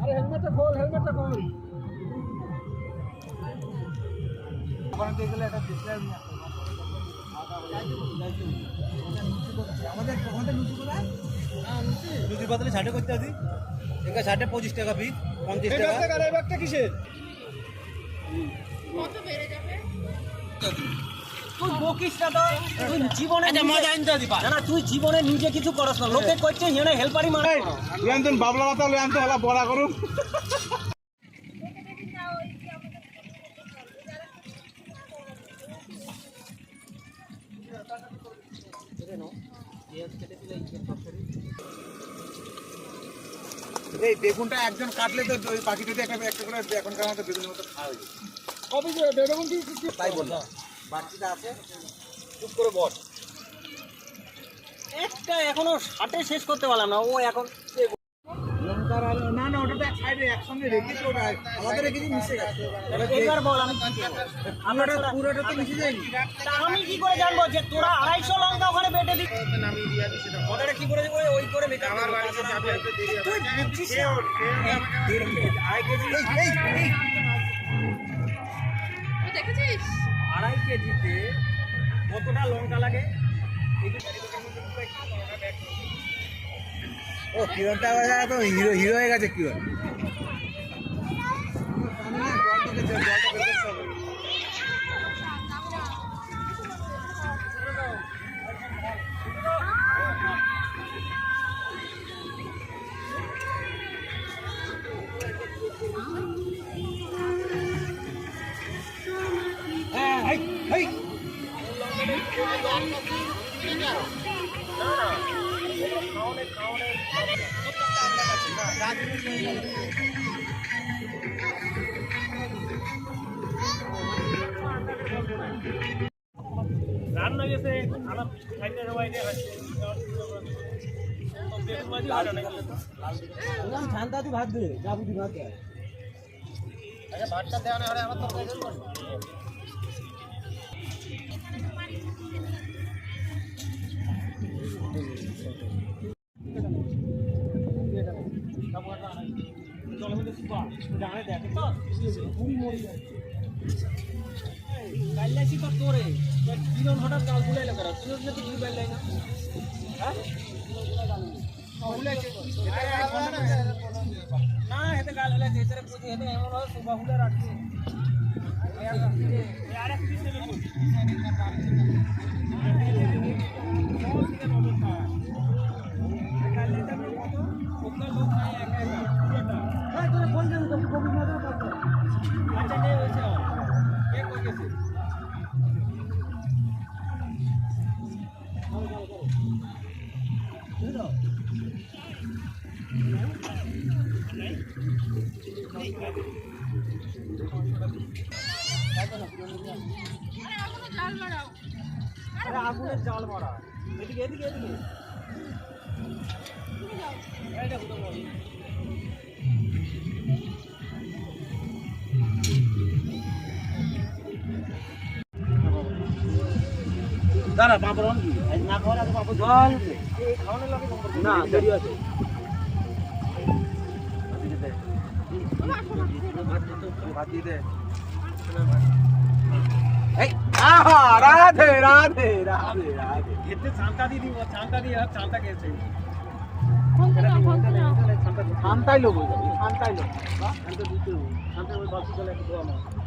আরে হেলমেটটা খোল হেলমেটটা খোল। ওখানে গেলে একটা আমাদের আমাদের লুচি কোথায় ষাটে করতে আছি। একা ষাটে পঁচিশ টাকা পিস পঞ্চাশ টাকা। এই ব্যাগটা কিসের? তুই বকিস না তুই জীবনে আচ্ছা মজা আনতে দিবা না না তুই জীবনে নিজে কিছু করস না। লোকে করছে হেনে হেল্পারি মানে বাবলা মাথা হলা বড়া করুন। এই বেগুনটা একজন কাটলে তো ওই যদি একটা একটা করে এখনকার মতো বেগুনের মতো খাওয়া হয়ে কবে বেগুন কি তাই বললাম। বাচ্চিটা আছে। চুপ করে বস। একটা এখনও হাটে শেষ করতে পারলাম না। ও এখন লঙ্কার আলু। না না ওটা এক সাইডে একসঙ্গে রেখেছি ওটা রেখেছি মিশে গেছে। এবার বল আমি কি করব? আমরা পুরোটা তো মিশে যায়নি। তা আমি কি করে জানব যে তোরা আড়াইশো লঙ্কা ওখানে বেটে দিবি? ওটা কি করে দেবো ওই করে মেকআপ আমার বাড়িতে তুই বুঝছিস না? দেড় কেজি, আড়াই কেজি দেখেছিস? আড়াই কেজিতে কতটা লঙ্কা লাগে? ও কিরণটা তো হিরো হিরো হয়ে গেছে কিরণ রান্না গেছে খানা খাইতে সবাই ঠান্ডা তুই ভাত দে যাবি ভাত দে কাল্লাইছি তো তোরে কিরণ হঠাৎ কাল গুলাইলে করা তুই না তুই গুলাই না হ্যাঁ না হেতে গাল এমন হয় সুবা আগুনের জাল মারা এদিকে এদিকে এদিকে তো দাঁড়া পাপড় কি রাধে রাধে রাধে রাধে এতে দিয়ে দিব ছানটা দিয়ে ফোনটা দাও শান্তাই লোক শান্তাই লোক শান্তা শান্তা ওই বাসু চলে একটু দোয়া মার